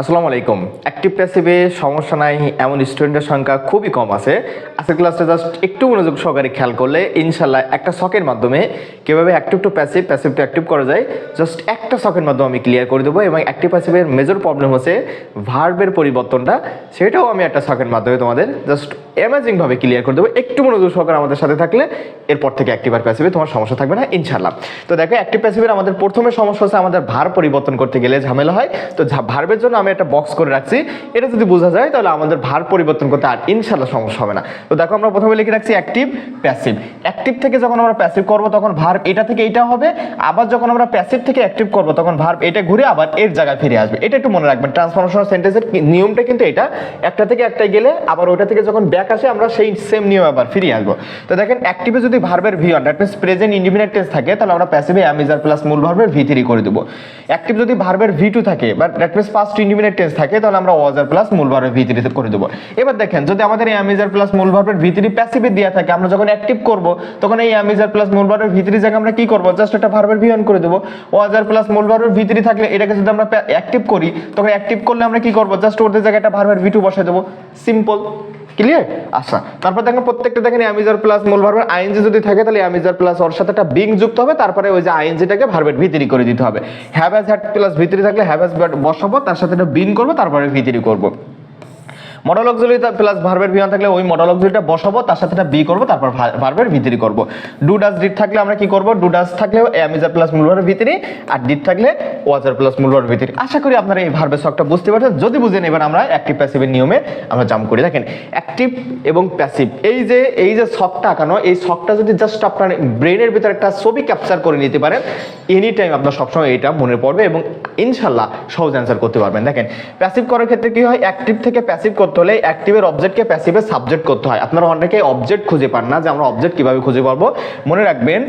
আসসালামু আলাইকুম। অ্যাক্টিভ প্যাসিভে সমস্যা নাই, এমন স্টুডেন্টের সংখ্যা খুবই কম আছে। আজকের ক্লাসটা জাস্ট একটু মনোযোগ সহকারে খেয়াল করলে ইনশাল্লাহ একটা শখের মাধ্যমে কীভাবে active to passive passive to active করা যায়, জাস্ট একটা শখের মাধ্যমে আমি ক্লিয়ার করে দেবো এবং অ্যাক্টিভ প্যাসিভের মেজর প্রবলেম হচ্ছে ভার্বের পরিবর্তনটা, সেটাও আমি একটা শখের মাধ্যমে তোমাদের জাস্ট অ্যামেজিংভাবে ক্লিয়ার করে দেবো। একটু মনোযোগ সহকারে আমাদের সাথে থাকলে এরপর থেকে অ্যাক্টিভ আর প্যাসিভে তোমার সমস্যা থাকবে না ইনশাল্লাহ তো দেখো অ্যাক্টিভ প্যাসিভের আমাদের প্রথমে সমস্যা হচ্ছে আমাদের ভার পরিবর্তন করতে গেলে ঝামেলা হয়। তো ভার্বের জন্য আমি একটা বক্স করে রাখছি। এটা যদি বোঝা যায়, তাহলে আমাদের ভার পরিবর্তন করতে আর ইনশাল্লাহ সমস্যা হবে না। তো দেখো, আমরা প্রথমে লিখে রাখছি অ্যাক্টিভ প্যাসিভ অ্যাক্টিভ থেকে যখন আমরা প্যাসিভ করব, তখন ভার্ব এটা থেকে এটা হবে। আবার যখন আমরা প্যাসিভ থেকে অ্যাক্টিভ করব, তখন ভার্ব এটা ঘুরে আবার এর জায়গায় ফিরে আসবে। এটা একটু মনে রাখবেন। ট্রান্সফরমেশন সেন্টেন্সের নিয়মটা কিন্তু এটা। একটা থেকে একটাই গেলে আবার ওটা থেকে যখন ব্যাক আসে আমরা সেই সেম নিয়ম আবার ফিরে আসব তো দেখেন অ্যাক্টিভে যদি ভার্বের V one that means present independent tense থাকে, তাহলে আমরা প্যাসিভে অ্যামিজার প্লাস মূল ভার্বের ভি থ্রি করে দেবো। অ্যাক্টিভ যদি ভার্বের ভি টু থাকে বা that means past independent tense থাকে, তাহলে আমরা ওয়াজার প্লাস মূল ভার্বের ভি থ্রিতে করে দেবো। এবার দেখেন, যদি আমাদের এই অ্যামিজার প্লাস মূল ভার্বের ভি থ্রি প্যাসিভে দেওয়া থাকে, আমরা যখন অ্যাক্টিভ করব, তখন এই অ্যামিজার প্লাস মূল ভার্বের ভি থ্রি জায়গায় আমরা কি করব? জাস্ট একটা ভার্বের ভি অন করে দেবো। ওয়াজার প্লাস মূল ভার্বের ভি থ্রি থাকলে, এটাকে যদি আমরা অ্যাক্টিভ করি, তখন অ্যাক্টিভ করলে আমরা কি করব? জাস্ট ওদের জায়গায় একটা ভার্বের ভি টু বসাই দেবো। সিম্পল ক্লিয়ার আচ্ছা তারপর দেখেন প্রত্যেকটা দেখেন অ্যামিজার প্লাস মূল ভার্বের আইএনজি যদি থাকে, তাহলে অ্যামিজার প্লাস ওর সাথে একটা বিং যুক্ত হবে, তারপরে ওই যে আইএনজিটাকে ভার্বের ভিতরি করে দিতে হবে। Have has had plus V three থাকলে হ্যাভ হ্যাজ বসাবো, তার সাথে একটা বিন করব, তারপরে ভিতরি করব। মডালক্সুলি প্লাস ভার্বের বিমান থাকলে ওই মডালক্সুলিটা বসাবো, তার সাথে একটা বি করব, তারপর ভার্বের ভিতরি করব। ডু ডাস ডিট থাকলে আমরা কি করব? ডু ডাস থাকলে অ্যামিজার প্লাস মূলভারের ভিতরি আর ডিট থাকলে ওয়াজার প্লাস মূলভারের ভিতরি আশা করি আপনারা এই ভার্বের শখটা বুঝতে পারছেন। যদি বুঝেন এবার আমরা অ্যাক্টিভ প্যাসিভের নিয়মে আমরা জাম্প করি। দেখেন অ্যাক্টিভ এবং প্যাসিভ এই যে এই যে শখটা আঁকানো, এই শখটা যদি জাস্ট আপনার ব্রেনের ভিতরে একটা ছবি ক্যাপচার করে নিতে পারেন এনি টাইম আপনার সবসময় এটা মনে পড়বে এবং ইনশাল্লাহ সহজ অ্যান্সার করতে পারবেন। দেখেন প্যাসিভ করার ক্ষেত্রে কি হয়? অ্যাক্টিভ থেকে প্যাসিভ করতে হলে অ্যাক্টিভের অবজেক্টকে প্যাসিভে সাবজেক্ট করতে হয়। আপনারা অনেকে অবজেক্ট খুঁজে পান না যে আমরা অবজেক্ট কীভাবে খুঁজে পাবো। মনে রাখবেন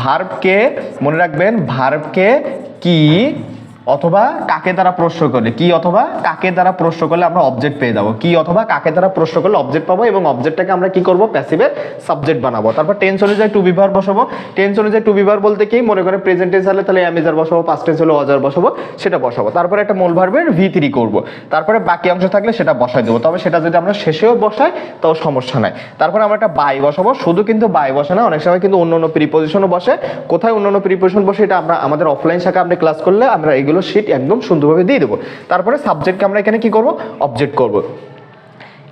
ভার্ভকে মনে রাখবেন ভার্ভকে কি অথবা কাকে দ্বারা প্রশ্ন করলে? কি অথবা কাকে দ্বারা প্রশ্ন করলে আমরা অবজেক্ট পেয়ে যাব? কি অথবা কাকে দ্বারা প্রশ্ন করলে অবজেক্ট পাবো এবং অবজেক্টটাকে আমরা কি করব? প্যাসিভের সাবজেক্ট বানাবো। তারপর টেন্স অনুযায়ী টু বিভার বসাবো। টেন্স অনুযায়ী টু বিভার বলতে কি? মনে করেন প্রেজেন্ট টেন্স হলে তাহলে অ্যামিজার বসাবো পাস্ট টেন্স হলে অজার বসাবো, সেটা বসাবো। তারপরে একটা মূল ভার্বের ভি থ্রি করব। তারপরে বাকি অংশ থাকলে সেটা বসাই দেবো। তবে সেটা যদি আমরা শেষেও বসাই, তাও সমস্যা নাই। তারপরে আমরা একটা বাই বসাবো। শুধু কিন্তু বাই বসে না, অনেক সময় কিন্তু অন্য অন্য প্রিপোজিশনও বসে। কোথায় অন্য অন্য প্রিপোজিশন বসে, এটা আমরা আমাদের অফলাইন শাখা আপনি ক্লাস করলে আমরা এগুলো শিট একদম সুন্দরভাবে দিয়ে দেবো। তারপরে সাবজেক্টকে আমরা এখানে কি করব? অবজেক্ট করব।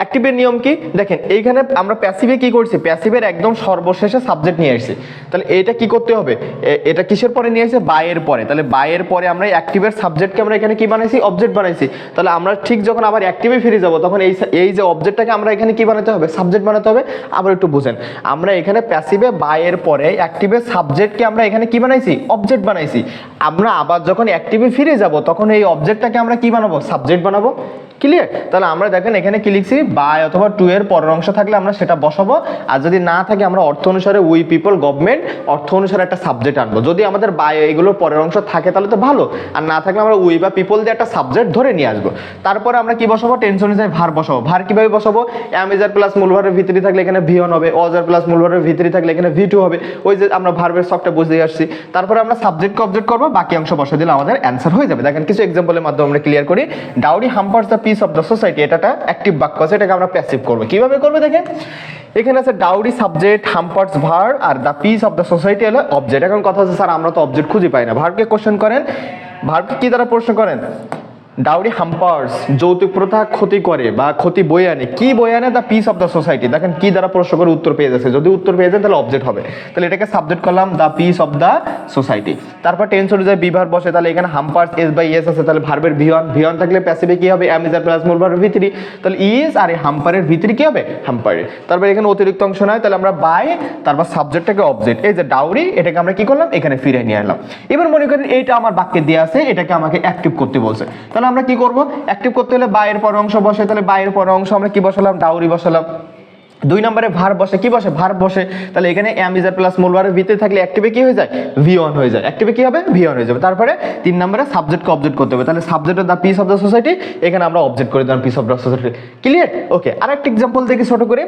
অ্যাক্টিভের নিয়ম কি? দেখেন, এইখানে আমরা প্যাসিভে কি করছি? প্যাসিভের একদম সর্বশেষে সাবজেক্ট নিয়ে আসছি। তাহলে এটা কি করতে হবে? এটা কিসের পরে নিয়ে আসছে? বায়ের পরে। তাহলে বায়ের পরে আমরা অ্যাক্টিভের সাবজেক্টকে আমরা এখানে কি বানাইছি? অবজেক্ট বানাইছি। তাহলে আমরা ঠিক যখন আবার অ্যাক্টিভে ফিরে যাব, তখন এই এই যে অবজেক্টটাকে আমরা এখানে কি বানাতে হবে? সাবজেক্ট বানাতে হবে। আবার একটু বুঝেন। আমরা এখানে প্যাসিভে বায়ের পরে অ্যাক্টিভের সাবজেক্টকে আমরা এখানে কি বানাইছি? অবজেক্ট বানাইছি। আমরা আবার যখন অ্যাক্টিভে ফিরে যাব, তখন এই অবজেক্টটাকে আমরা কি বানাবো? সাবজেক্ট বানাবো? ক্লিয়ার তাহলে আমরা দেখেন এখানে কি লিখছি? বাই অথবা টু এর পরের অংশ থাকলে আমরা সেটা বসাবো। আর যদি না থাকে, আমরা অর্থ অনুসারে উই পিপল গভর্নমেন্ট অর্থ অনুসারে একটা সাবজেক্ট আনব। যদি আমাদের বাই এগুলোর পরের অংশ থাকে, তাহলে তো ভালো। আর না থাকলে আমরা উই বা পিপল দিয়ে একটা সাবজেক্ট ধরে নিয়ে আসব। তারপরে আমরা কি বসাবো? টেনশন অনুযায়ী ভার বসাবো। ভার কীভাবে বসাবো? অ্যামিজার প্লাস মূলভারের ভিতরে থাকলে এখানে ভি ওয়ান হবে। অজার প্লাস মূলভারের ভিতরে থাকলে এখানে ভি টু হবে। ওই যে আমরা ভার্বের সবটা বুঝতে আসছি। তারপরে আমরা সাবজেক্টকে অবজেক্ট করব। বাকি অংশ বসে দিলে আমাদের অ্যান্সার হয়ে যাবে। দেখেন, কিছু এক্সাম্পলের মাধ্যমে আমরা ক্লিয়ার করি। Dowry hampers the peace of the society এটা অ্যাক্টিভ বাক্য আছে, এটাকে আমরা প্যাসিভ করব। কীভাবে করবে দেখেন? এখানে আছে dowry subject hampers verb R the peace of the society হলো অবজেক্ট এখন কথা হচ্ছে, স্যার, আমরা তো অবজেক্ট খুঁজে পাই না। ভারকে কোশ্চেন করেন। ভার্বকে কি দ্বারা প্রশ্ন করেন? ডাউরি হাম্পার্স, যৌতুক প্রথা ক্ষতি করে বা ক্ষতি বয়ে আনে। কি বয়ে আনে? The peace of the society দেখেন কি দ্বারা প্রশ্ন করে উত্তর পেয়ে যাচ্ছে। যদি উত্তর পেয়ে যান, তাহলে অবজেক্ট হবে। তাহলে এটাকে সাবজেক্ট করলাম the peace of the society তারপর টেন্স অনুযায়ী বিভার বসে, তাহলে এখানে হাম্পার্স এস বাই এস আছে, তাহলে ভার্বের ভিওয়ান ভিওয়ান থাকলে প্যাসিভে কি হবে? অ্যামিজার প্লাস মূল ভার্বের ভিতরি তাহলে ইস আর এই হাম্পারের ভিতরি কি হবে? হাম্পারের তারপর এখানে অতিরিক্ত অংশ নয়, তাহলে আমরা বাই তারপর সাবজেক্টটাকে অবজেক্ট এই যে ডাউরি, এটাকে আমরা কি করলাম? এখানে ফিরে নিয়ে এলাম। এবার মনে করেন এইটা আমার বাক্যে দেওয়া আছে, এটাকে আমাকে অ্যাক্টিভ করতে বলছে। তাহলে আমরা কি করব? অ্যাক্টিভ করতে হলে বাইরের পর অংশ বসে তাহলে বাইরের পর অংশ আমরা কি বসালাম? ডাউরি বসালাম। দুই নম্বরে ভার বসে, কি বসে? ভার বসে। তাহলে এখানে অ্যামিজার প্লাস মূলবারের ভিতরে থাকলে অ্যাক্টিভে কি হয়ে যায়? ভি অন হয়ে যায়। অ্যাক্টিভে কি হবে? ভি অন হয়ে যাবে। তারপরে তিন নম্বরে সাবজেক্টকে অবজেক্ট করতে হবে। তাহলে subject the peace of the society এখানে আমরা অবজেক্ট করে দিলাম peace of the society clear okay আর একটা এক্সাম্পল দেখি ছোট করে।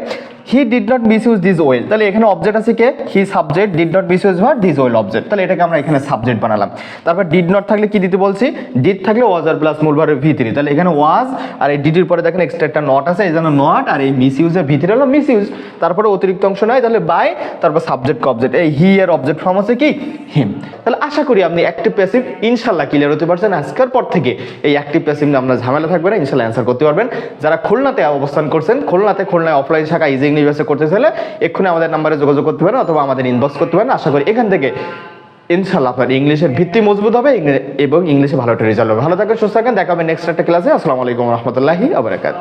He did not misuse this well তাহলে এখানে অবজেক্ট আছে কে? He subject did not misuse verb this well object তাহলে এটাকে আমরা এখানে সাবজেক্ট বানালাম। তারপর ডিড নট থাকলে কি দিতে বলছি? ডিড থাকলে ওয়াজ আর প্লাস মূল ভার্বের ভিতরে তাহলে এখানে ওয়াজ আর এই ডিডির পরে দেখেন এক্সট্রা একটা নট আছে এই জন্য নট আর এই মিস ইউজের ভিতরে হলো মিস ইউজ তারপরে অতিরিক্ত অংশ নয় তাহলে বাই তারপর সাবজেক্ট অবজেক্ট এই হি এর অবজেক্ট ফর্ম আছে কি? হিম তাহলে আশা করি আপনি অ্যাক্টিভ প্যাসিভ ইনশাল্লাহ ক্লিয়ার হতে পারছেন। আজকের পর থেকে এই অ্যাক্টিভ প্যাসিভ নিয়ে আপনার ঝামেলা থাকবে না ইনশাল্লাহ অ্যান্সার করতে পারবেন। যারা খুলনাতে অবস্থান করছেন, খুলনাতে খুলনায় অফলাইন শাখা ইজি ইউনিভার্সিটি করতে চাইলে এক্ষুনি আমাদের নাম্বারে যোগাযোগ করতে পারেন অথবা আমাদের ইনবক্স করতে পারেন। আশা করি এখান থেকে ইনশাল্লাহ আপনার ইংলিশের ভিত্তি মজবুত হবে এবং ইংলিশে ভালো একটা রেজাল্ট হবে। ভালো থাকবেন সুস্থ থাকেন। দেখা হবে নেক্সট একটা ক্লাসে আসসালামু আলাইকুম রহমতুল্লাহি আবরাকাত